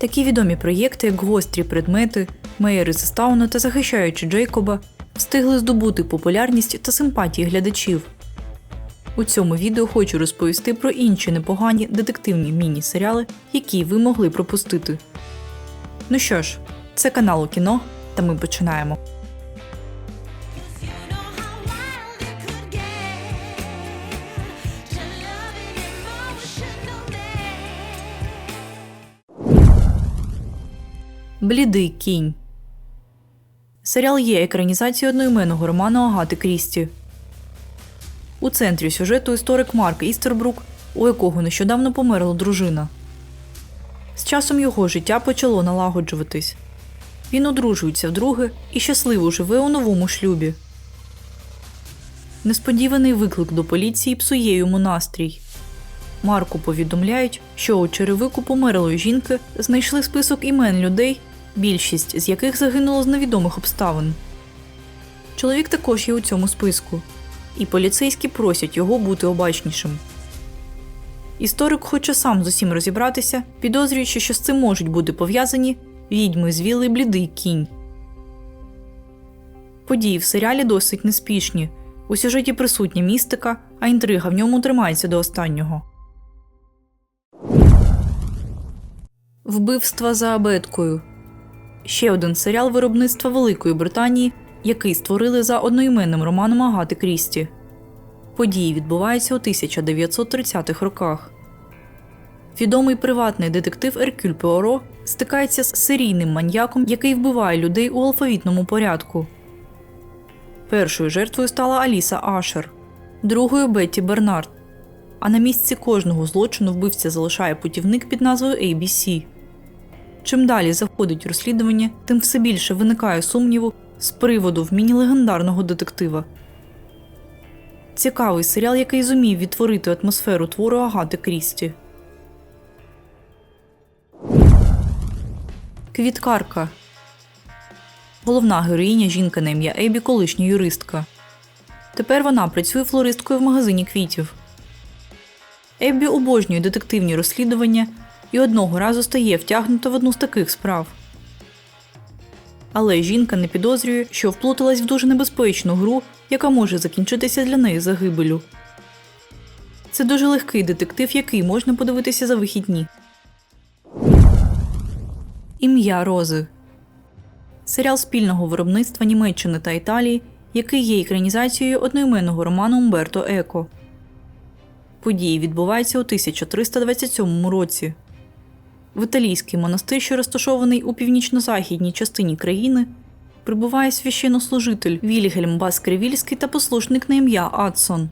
Такі відомі проєкти, як гострі предмети, меєри з Стауна та захищаючи Джейкоба, встигли здобути популярність та симпатії глядачів. У цьому відео хочу розповісти про інші непогані детективні міні-серіали, які ви могли пропустити. Ну що ж, це канал у кіно, та ми починаємо. Блідий кінь. Серіал є екранізацією одноіменного роману Агати Крісті. У центрі сюжету історик Марк Істербрук, у якого нещодавно померла дружина. З часом його життя почало налагоджуватись. Він одружується вдруге і щасливо живе у новому шлюбі. Несподіваний виклик до поліції псує йому настрій. Марку повідомляють, що у черевику померлої жінки знайшли список імен людей, більшість з яких загинуло з невідомих обставин. Чоловік також є у цьому списку, і поліцейські просять його бути обачнішим. Історик хоче сам з усім розібратися, підозрюючи, що з цим можуть бути пов'язані відьми з віли блідий кінь. Події в серіалі досить неспішні. У сюжеті присутня містика, а інтрига в ньому тримається до останнього. Вбивства за абеткою. Ще один серіал виробництва Великої Британії, який створили за одноіменним романом Агати Крісті. Події відбуваються у 1930-х роках. Відомий приватний детектив Еркюль Пуаро стикається з серійним маньяком, який вбиває людей у алфавітному порядку. Першою жертвою стала Аліса Ашер, другою Бетті Бернард. А на місці кожного злочину вбивця залишає путівник під назвою ABC. Чим далі заходить розслідування, тим все більше виникає сумніву з приводу вміння легендарного детектива. Цікавий серіал, який зумів відтворити атмосферу твору Агати Крісті. Квіткарка. Головна героїня жінка на ім'я Ебі, колишня юристка. Тепер вона працює флористкою в магазині квітів. Еббі обожнює детективні розслідування і одного разу стає втягнута в одну з таких справ. Але жінка не підозрює, що вплуталась в дуже небезпечну гру, яка може закінчитися для неї загибелю. Це дуже легкий детектив, який можна подивитися за вихідні. Ім'я Рози серіал спільного виробництва Німеччини та Італії, який є екранізацією одноіменного роману Умберто Еко. Події відбуваються у 1327 році. В італійський монастир, що розташований у північно-західній частині країни, прибуває священнослужитель Вільгельм Баскревільський та послушник на ім'я Адсон.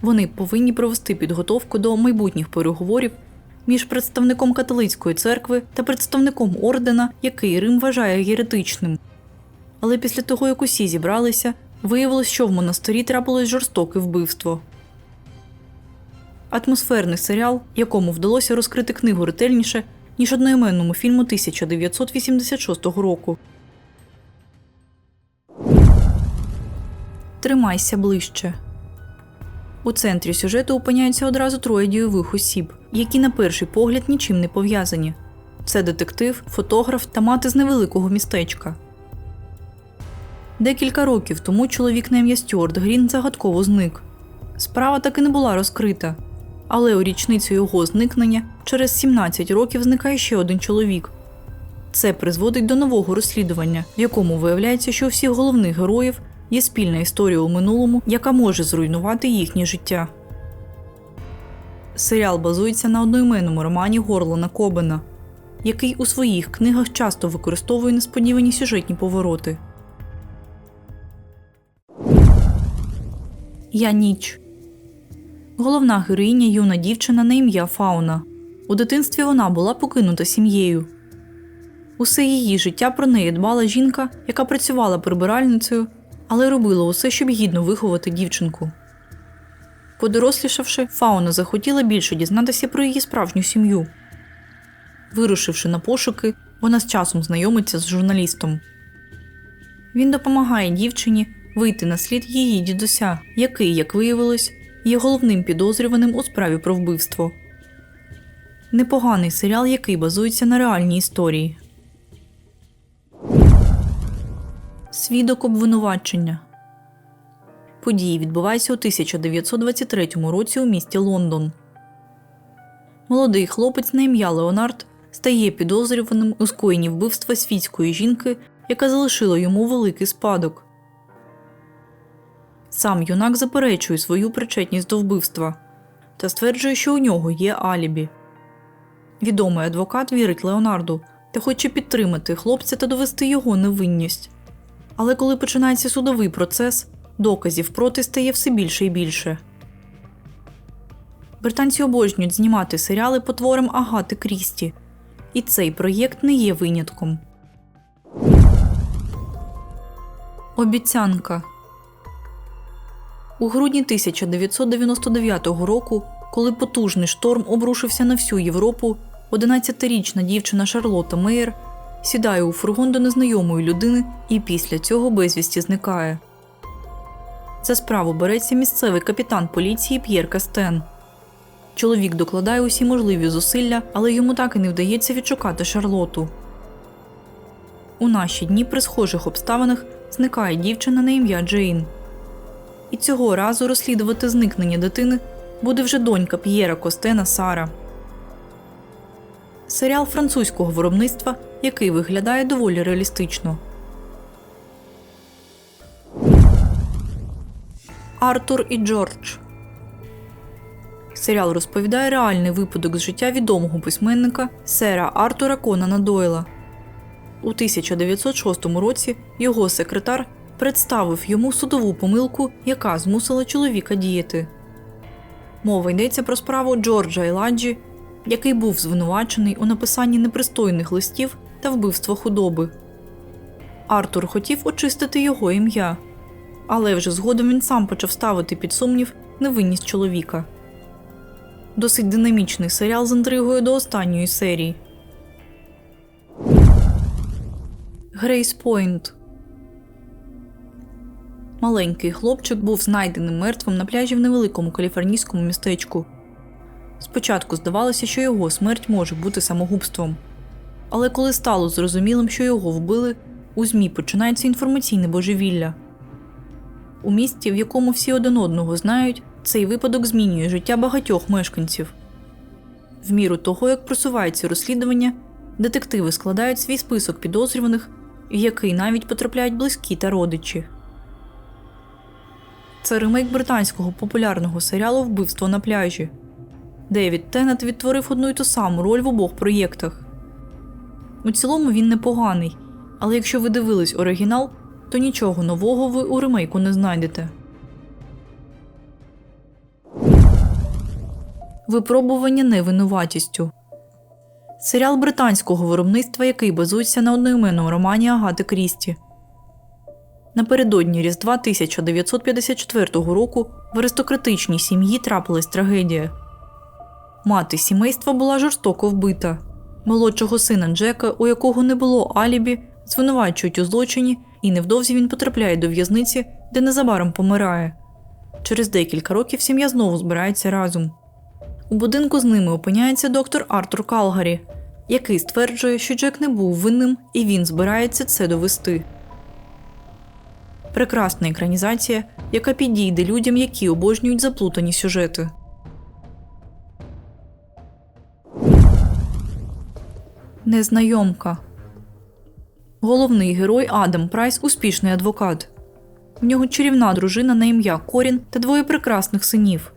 Вони повинні провести підготовку до майбутніх переговорів між представником католицької церкви та представником ордена, який Рим вважає єретичним. Але після того, як усі зібралися, виявилось, що в монастирі трапилось жорстоке вбивство. Атмосферний серіал, якому вдалося розкрити книгу ретельніше, ніж одноіменному фільму 1986 року. Тримайся ближче. У центрі сюжету опиняються одразу троє дійових осіб, які на перший погляд нічим не пов'язані. Це детектив, фотограф та мати з невеликого містечка. Декілька років тому чоловік на ім'я Стюарт Грін загадково зник. Справа таки не була розкрита, але у річницю його зникнення через 17 років зникає ще один чоловік. Це призводить до нового розслідування, в якому виявляється, що у всіх головних героїв є спільна історія у минулому, яка може зруйнувати їхнє життя. Серіал базується на одноіменному романі Горлана Кобена, який у своїх книгах часто використовує несподівані сюжетні повороти. Я ніч. Головна героїня юна дівчина на ім'я Фауна. У дитинстві вона була покинута сім'єю. Усе її життя про неї дбала жінка, яка працювала прибиральницею, але робила усе, щоб гідно виховати дівчинку. Подорослішавши, Фауна захотіла більше дізнатися про її справжню сім'ю. Вирушивши на пошуки, вона з часом знайомиться з журналістом. Він допомагає дівчині вийти на слід її дідуся, який, як виявилось, є головним підозрюваним у справі про вбивство. непоганий серіал, який базується на реальній історії. Свідок обвинувачення. Події відбуваються у 1923 році у місті Лондон. Молодий хлопець на ім'я Леонард стає підозрюваним у скоєнні вбивства світської жінки, яка залишила йому великий спадок. Сам юнак заперечує свою причетність до вбивства та стверджує, що у нього є алібі. Відомий адвокат вірить Леонарду та хоче підтримати хлопця та довести його невинність. Але коли починається судовий процес, доказів проти стає все більше і більше. Британці обожнюють знімати серіали по творам Агати Крісті, і цей проєкт не є винятком. Обіцянка у грудні 1999 року, коли потужний шторм обрушився на всю Європу, 11-річна дівчина Шарлотта Мейер сідає у фургон до незнайомої людини і після цього безвісті зникає. За справу береться місцевий капітан поліції П'єр Кастен. Чоловік докладає усі можливі зусилля, але йому так і не вдається відшукати Шарлоту. У наші дні при схожих обставинах зникає дівчина на ім'я Джейн. І цього разу розслідувати зникнення дитини буде вже донька П'єра Костена Сара. Серіал французького виробництва, який виглядає доволі реалістично. Артур і Джордж. Серіал розповідає реальний випадок з життя відомого письменника сера Артура Конана Дойла. У 1906 році його секретар представив йому судову помилку, яка змусила чоловіка діяти. Мова йдеться про справу Джорджа Еладжі, який був звинувачений у написанні непристойних листів та вбивства худоби. Артур хотів очистити його ім'я, але вже згодом він сам почав ставити під сумнів невинність чоловіка. Досить динамічний серіал з інтригою до останньої серії. Грейс Пойнт Маленький хлопчик був знайдений мертвим на пляжі в невеликому каліфорнійському містечку. Спочатку здавалося, що його смерть може бути самогубством. Але коли стало зрозумілим, що його вбили, у ЗМІ починається інформаційне божевілля. У місті, в якому всі один одного знають, цей випадок змінює життя багатьох мешканців. В міру того, як просувається розслідування, детективи складають свій список підозрюваних, в який навіть потрапляють близькі та родичі. Це ремейк британського популярного серіалу Вбивство на пляжі. Девід Теннет відтворив одну й ту саму роль в обох проєктах. У цілому він непоганий, але якщо ви дивились оригінал, то нічого нового ви у ремейку не знайдете. Випробування невинуватістю. Серіал британського виробництва, який базується на одноіменному романі Агати Крісті. Напередодні Різдва 1954 року в аристократичній сім'ї трапилась трагедія. Мати сімейства була жорстоко вбита. Молодшого сина Джека, у якого не було алібі, звинувачують у злочині, і невдовзі він потрапляє до в'язниці, де незабаром помирає. Через декілька років сім'я знову збирається разом. У будинку з ними опиняється доктор Артур Калгарі, який стверджує, що Джек не був винним і він збирається це довести. Прекрасна екранізація, яка підійде людям, які обожнюють заплутані сюжети. Незнайомка. Головний герой Адам Прайс успішний адвокат. В нього чарівна дружина на ім'я Корін та двоє прекрасних синів.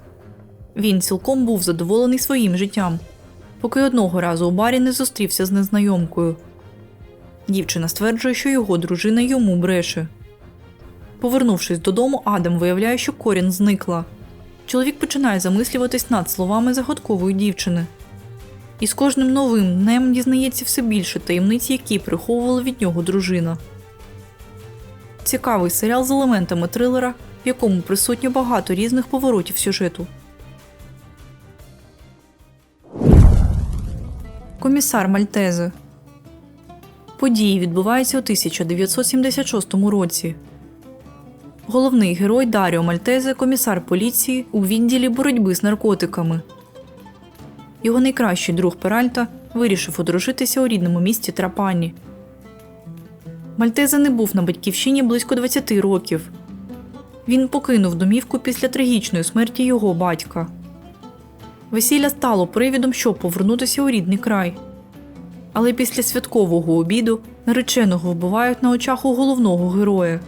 Він цілком був задоволений своїм життям, поки одного разу у барі не зустрівся з незнайомкою. Дівчина стверджує, що його дружина йому бреше. Повернувшись додому, Адам виявляє, що Корін зникла. Чоловік починає замислюватись над словами загадкової дівчини. І з кожним новим днем дізнається все більше таємниць, які приховувала від нього дружина. Цікавий серіал з елементами трилера, в якому присутньо багато різних поворотів сюжету. Комісар Мальтезе Події відбуваються у 1976 році. Головний герой Даріо Мальтезе, комісар поліції у відділі боротьби з наркотиками. його найкращий друг Перальта вирішив одружитися у рідному місті Трапані. Мальтеза не був на батьківщині близько 20 років. Він покинув домівку після трагічної смерті його батька. Весілля стало привідом, щоб повернутися у рідний край. Але після святкового обіду нареченого вбивають на очах у головного героя.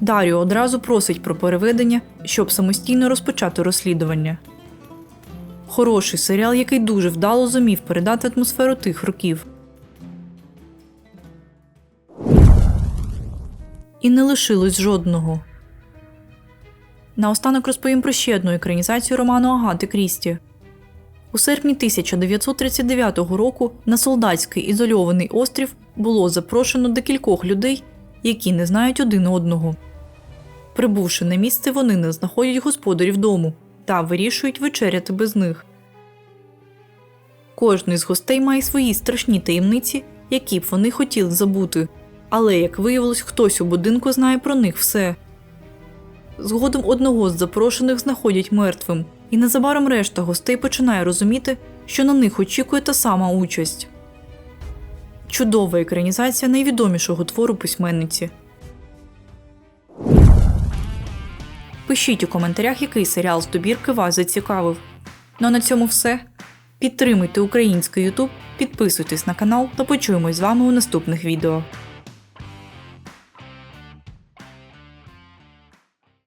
Даріо одразу просить про переведення, щоб самостійно розпочати розслідування. Хороший серіал, який дуже вдало зумів передати атмосферу тих років. І не лишилось жодного. Наостанок розповім про ще одну екранізацію роману Агати Крісті. У серпні 1939 року на солдатський ізольований острів було запрошено декількох людей, які не знають один одного. Прибувши на місце, вони не знаходять господарів дому та вирішують вечеряти без них. Кожний з гостей має свої страшні таємниці, які б вони хотіли забути. Але, як виявилось, хтось у будинку знає про них все. Згодом одного з запрошених знаходять мертвим, і незабаром решта гостей починає розуміти, що на них очікує та сама участь. Чудова екранізація найвідомішого твору письменниці. Пишіть у коментарях, який серіал з добірки вас зацікавив. Ну а на цьому все. Підтримуйте український YouTube, підписуйтесь на канал та почуємось з вами у наступних відео.